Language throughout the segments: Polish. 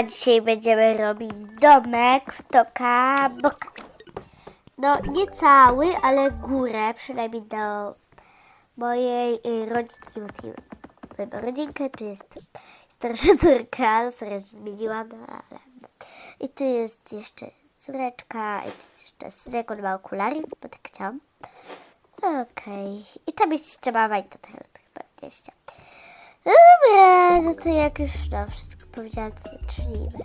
A dzisiaj będziemy robić domek w toka boka. No nie cały, ale górę, przynajmniej do mojej y, rodzinki. Moją rodzinkę, tu jest starsza córka, sorry, zmieniłam, no ale... I tu jest jeszcze córeczka, i tu jest jeszcze synek, on ma okulary, bo tak chciałam. Okej. I tam jest jeszcze mama i to teraz chyba 20. Dobra, no to jak już no, wszystko powiedziałam, to zacznijmy.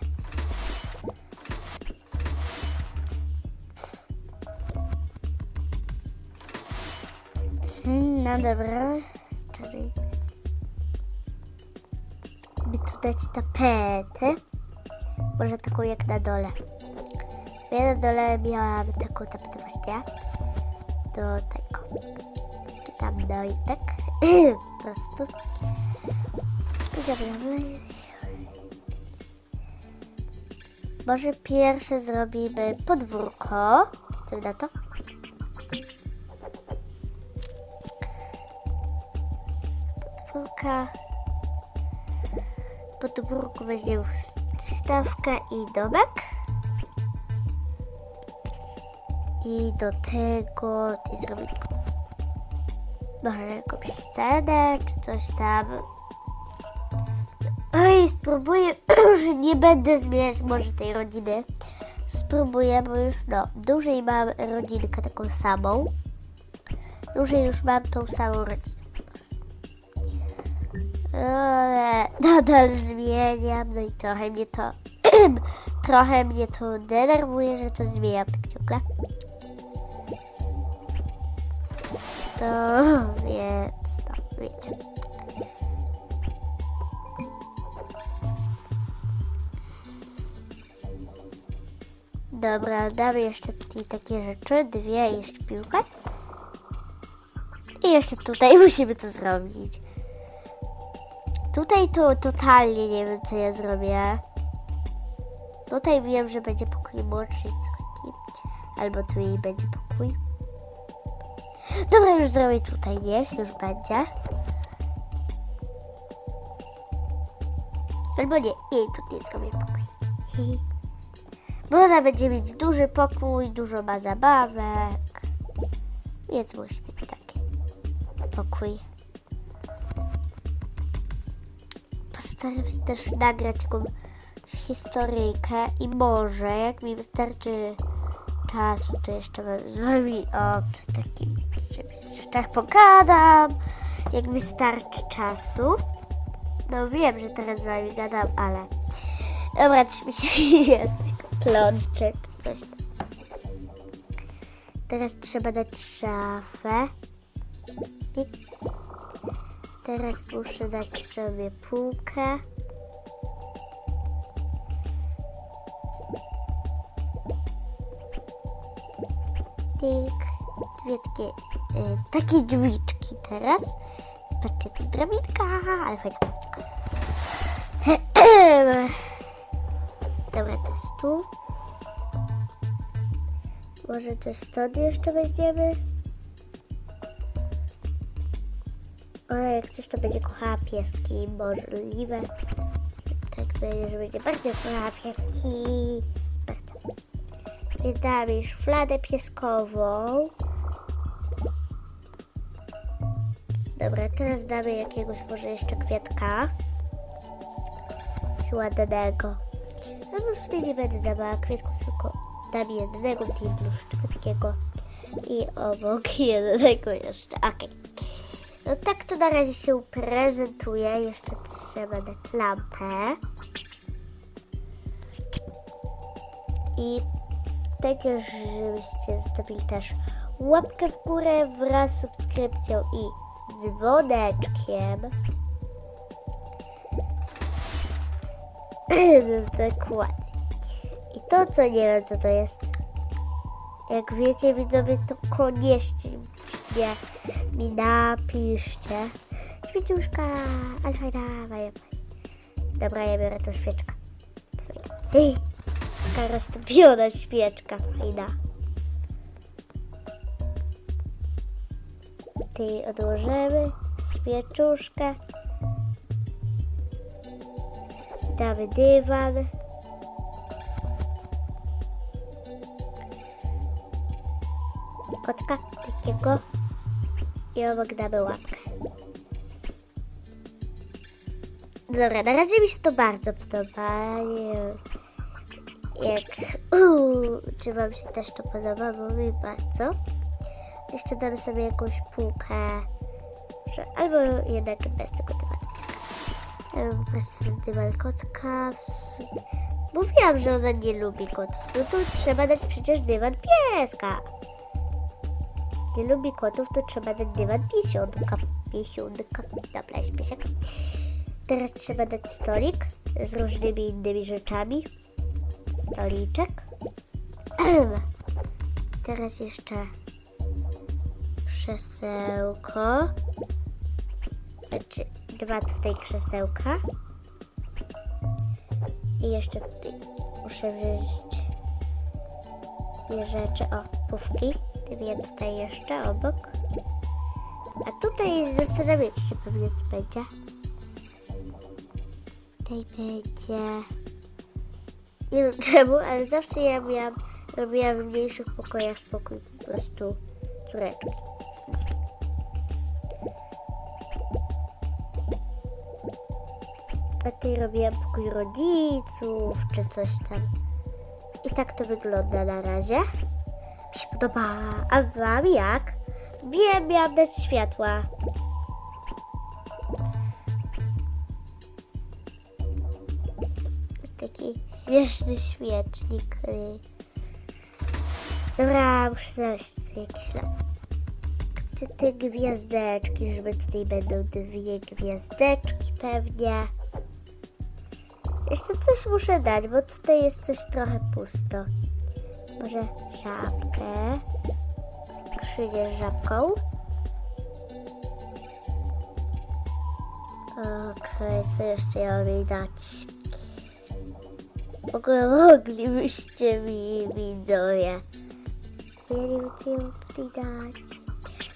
Hmm, No dobra, czarny. By tu dać tapetę. Może taką jak na dole. Ja na dole miałam taką tapetę właśnie do tego. Czy tam no i tak. po prostu. Dobra. Może pierwsze zrobimy podwórko. Co na to? Podwórka. Podwórku weźmiemy stawkę i domek. I do tego ty zrobić może jakąś scenę, czy coś tam. Spróbuję, już nie będę zmieniać może tej rodziny. Spróbuję, bo już no, dłużej mam rodzinkę taką samą. Dłużej już mam tą samą rodzinę. Ale nadal zmieniam, no i trochę mnie to, trochę mnie to denerwuje, że to zmieniam tak ciągle. To więc, no, wiecie. Dobra, damy jeszcze te takie rzeczy, dwie, jeszcze piłkę. I jeszcze tutaj musimy to zrobić. Tutaj to totalnie nie wiem, co ja zrobię. Tutaj wiem, że będzie pokój córki. Albo tu jej będzie pokój. Dobra, już zrobię tutaj, niech już będzie. Albo nie, jej tutaj zrobię pokój. Ona będzie mieć duży pokój, dużo ma zabawek. Więc musi mieć taki pokój. Postaram się też nagrać jakąś historyjkę i może, jak mi wystarczy czasu, to jeszcze z wami o takim rzeczach pogadam, jak mi starczy czasu. No wiem, że teraz z wami gadam, ale dobra, mi się jest, plącze czy coś. Teraz trzeba dać szafę. I teraz muszę dać sobie półkę. Tyk. Dwie takie, y, takie drzwiczki teraz. Patrzcie, to drabinka, ale fajnie. Dobra, tu. Może też stąd jeszcze weźmiemy? Ale jak coś to będzie kochała pieski, możliwe. Tak będzie, że będzie bardzo kochała pieski. Bardzo. Więc damy szufladę pieskową. Dobra, teraz damy jakiegoś może jeszcze kwiatka. Coś ładnego. No w sumie nie będę dawała kwiatków, tylko dam jednego tej bluszczka takiego. I obok jednego jeszcze. Okej. No tak to na razie się prezentuje. Jeszcze trzeba dać lampę. I dajcie, żebyście zostawili też łapkę w górę wraz z subskrypcją i dzwoneczkiem. Dokładnie. I to, co nie wiem, co to jest. Jak wiecie, widzowie, to koniecznie mi napiszcie. Świeciuszka, ale fajna, fajna. Dobra, ja biorę tą świeczkę. Fajna. Hej, taka roztopiona świeczka, fajna. Ty odłożymy świeczuszkę damy dywan. Kotka takiego i obok damy łapkę. Dobra, na razie mi się to bardzo podoba. Nie jak... Uuu, czy wam się też to podoba, bo mi bardzo. Jeszcze damy sobie jakąś półkę, albo jednak bez tego dywanu prostu dywan kotka. Mówiłam, że ona nie lubi kotów. No to trzeba dać przecież dywan pieska. Nie lubi kotów, to trzeba dać dywan piesionka. Piesionka. Dobra, jest piesek. Teraz trzeba dać stolik z różnymi innymi rzeczami. Stoliczek. Teraz jeszcze krzesełko. Znaczy dwa tutaj krzesełka. I jeszcze tutaj muszę wziąć dwie rzeczy. O, pufki. Dwie tutaj jeszcze obok. A tutaj zastanawiać się pewnie co będzie. Tutaj będzie... Nie wiem czemu, ale zawsze ja miałam, robiłam w mniejszych pokojach pokój po prostu córeczki. Ty robiłam pokój rodziców, czy coś tam. I tak to wygląda na razie. Mi się podoba. A wam jak? Wiem, miałam dać światła. Taki śmieszny świecznik. Dobra, muszę znaleźć jakiś lamp. Te, te gwiazdeczki, żeby tutaj będą dwie gwiazdeczki pewnie. Jeszcze coś muszę dać, bo tutaj jest coś trochę pusto. Może żabkę. Skrzynię z żabką. Okej, co jeszcze ja mam jej dać? W ogóle moglibyście mi widzowie. Ja co mam tutaj dać.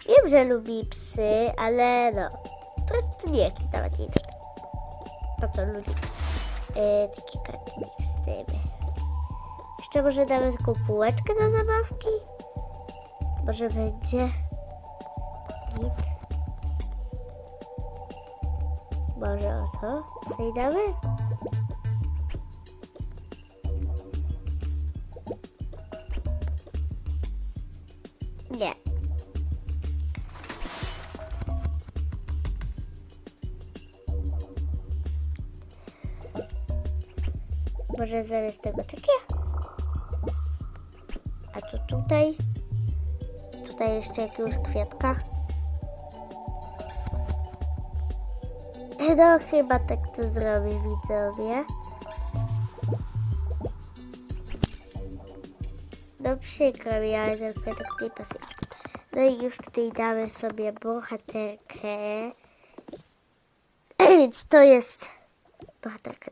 Wiem, że lubi psy, ale no. Po prostu nie chcę dawać jej. Po co lubi? E, taki z tym. Jeszcze może damy taką półeczkę na zabawki? Może będzie git. Może o to tutaj damy? Może zamiast tego takie? A to tutaj? Tutaj jeszcze jakiegoś kwiatka? No chyba tak to zrobię widzowie. No przykro mi, ale ten kwiatek nie pasuje. No i już tutaj damy sobie bohaterkę. Więc to jest bohaterka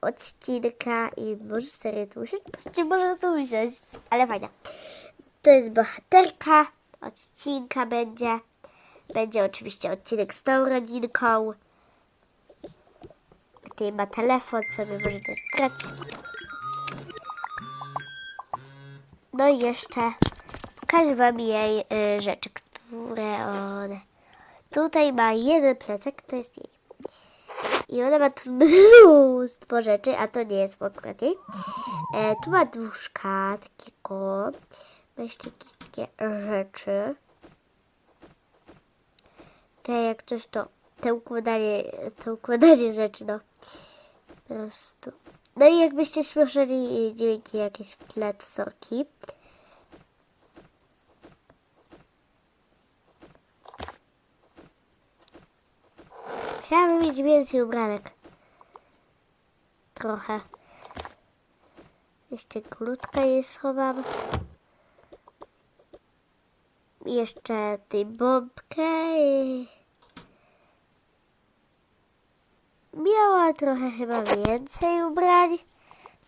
odcinka i może sobie tu usiąść. Patrzcie, można tu usiąść, ale fajnie. To jest bohaterka odcinka będzie. Będzie oczywiście odcinek z tą rodzinką. Tutaj ma telefon, sobie może też grać. No i jeszcze pokażę wam jej y, rzeczy, które on... Tutaj ma jeden plecak, to jest jej. I ona ma tu mnóstwo rzeczy, a to nie jest jej. E, tu ma duszka takiego. Ma jeszcze takie rzeczy. Te jak coś to, te układanie, to układanie rzeczy, no. Po prostu. No i jakbyście słyszeli dźwięki jakieś w tle, to Chciałabym mieć więcej ubranek. Trochę. Jeszcze krótka jej schowam. Jeszcze tej bombkę. Miała trochę chyba więcej ubrań.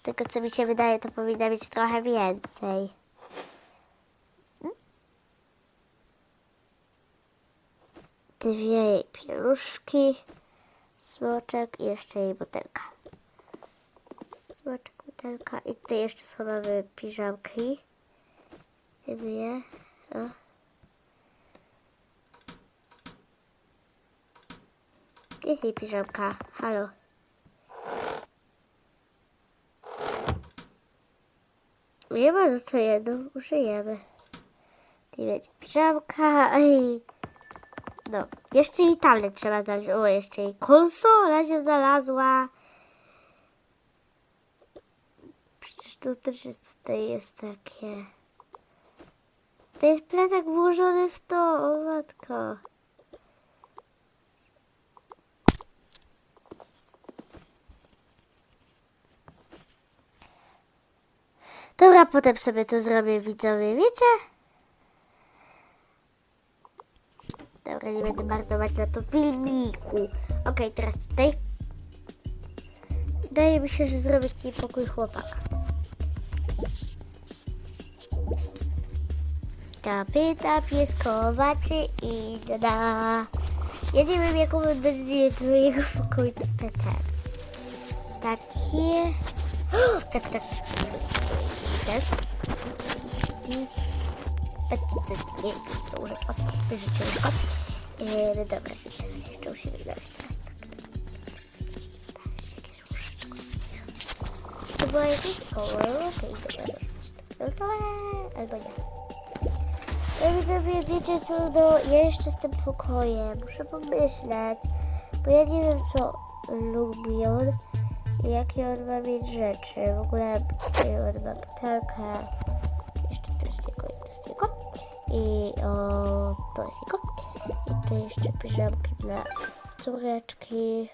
Tego co mi się wydaje, to powinna mieć trochę więcej. Dwie pieluszki, smoczek i jeszcze jej butelka. Smoczek, butelka i tutaj jeszcze schowamy piżamki. Nie myje. O. Gdzie jest jej piżamka? Halo. Nie ma za co jedną, użyjemy. Nie będzie piżamka, ej. No, jeszcze jej tablet trzeba znaleźć. O, jeszcze jej konsola się znalazła. Przecież to też jest, tutaj jest takie... To jest plecak włożony w to, o matko. Dobra, potem sobie to zrobię, widzowie, wiecie? Dobra, nie będę marnować na to filmiku. Okej, teraz tutaj. Wydaje mi się, że zrobię taki pokój chłopaka. Tapyta pieskowa czy inna? Ja nie wiem, jaką nazwać twojego pokoju tapetę. Takie... O, tak, tak. Jest. Nie, to może od życiówka. E, no dobra, teraz jeszcze musimy znaleźć teraz tak. To była jakieś koło, okej, dobra. Dobra, albo nie. Ja widzowie, wiecie co, no ja jeszcze z tym pokojem muszę pomyśleć, bo ja nie wiem co lubi on jakie on ma mieć rzeczy. W ogóle y, on ma butelkę, i o, to jest i tu jeszcze piżamki dla córeczki.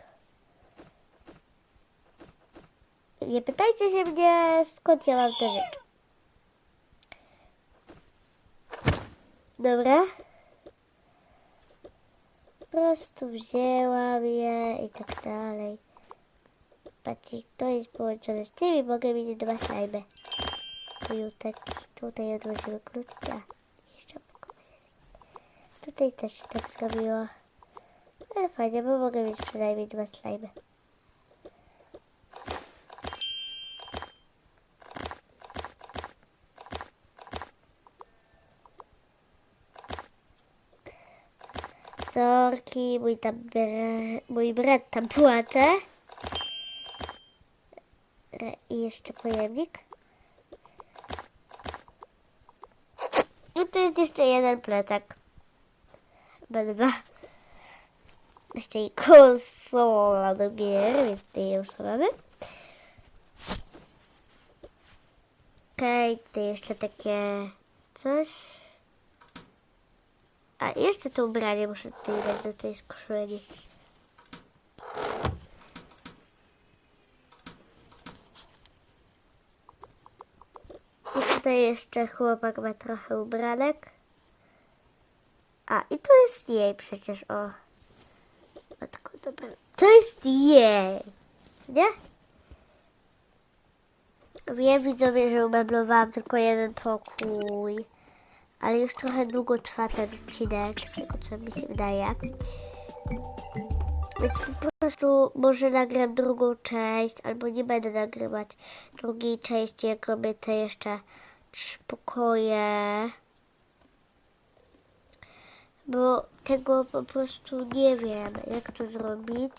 Nie pytajcie się mnie skąd ja mam te rzeczy. Dobra. Po prostu wzięłam je i tak dalej. Patrzcie, to jest połączone z tymi, mogę mieć dwa slajmy. Jutek. Tutaj odłożymy krótkie. Tutaj też się tak zrobiło. Ale fajnie, bo mogę mieć przynajmniej dwa slajmy. Sorki, mój tam mój brat tam płacze. Re- I jeszcze pojemnik. I tu jest jeszcze jeden plecak. Chyba dwa. Jeszcze i konsola do gier, więc tutaj. Okej, jeszcze takie coś. A jeszcze to ubranie muszę tutaj dać do tej skrzynki. I tutaj jeszcze chłopak ma trochę ubranek. A, i to jest jej przecież, o. Matko, dobra. To jest jej. Nie? Wiem widzowie, że umeblowałam tylko jeden pokój. Ale już trochę długo trwa ten odcinek, z tego co mi się wydaje. Więc po prostu może nagram drugą część, albo nie będę nagrywać drugiej części, jak robię te jeszcze trzy pokoje. Bo tego po prostu nie wiem, jak to zrobić.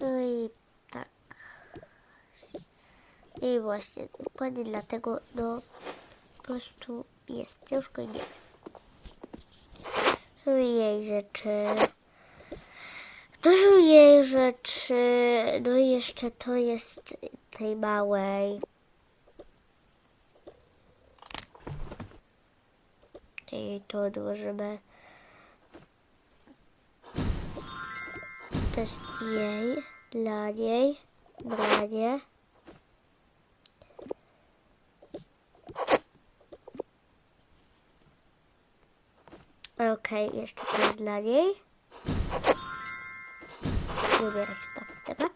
No i tak. I właśnie, dokładnie dlatego, no, po prostu jest. Ciężko nie wiem. Są jej rzeczy. To są jej rzeczy. No i jeszcze to jest tej małej. I to odłożymy. To jest jej, dla niej, dla niej. Okej, jeszcze to jest dla niej. Nie ubiera się w to. Dobra.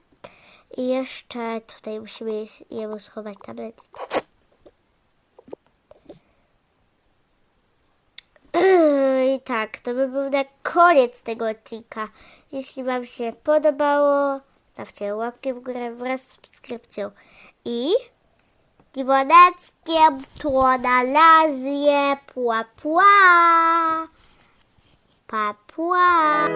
I jeszcze tutaj musimy jemu schować tablet. I tak, to by był na koniec tego odcinka. Jeśli Wam się podobało, stawcie łapkę w górę wraz z subskrypcją. I dzwoneczkiem, to na pła, pła. Pa, pła.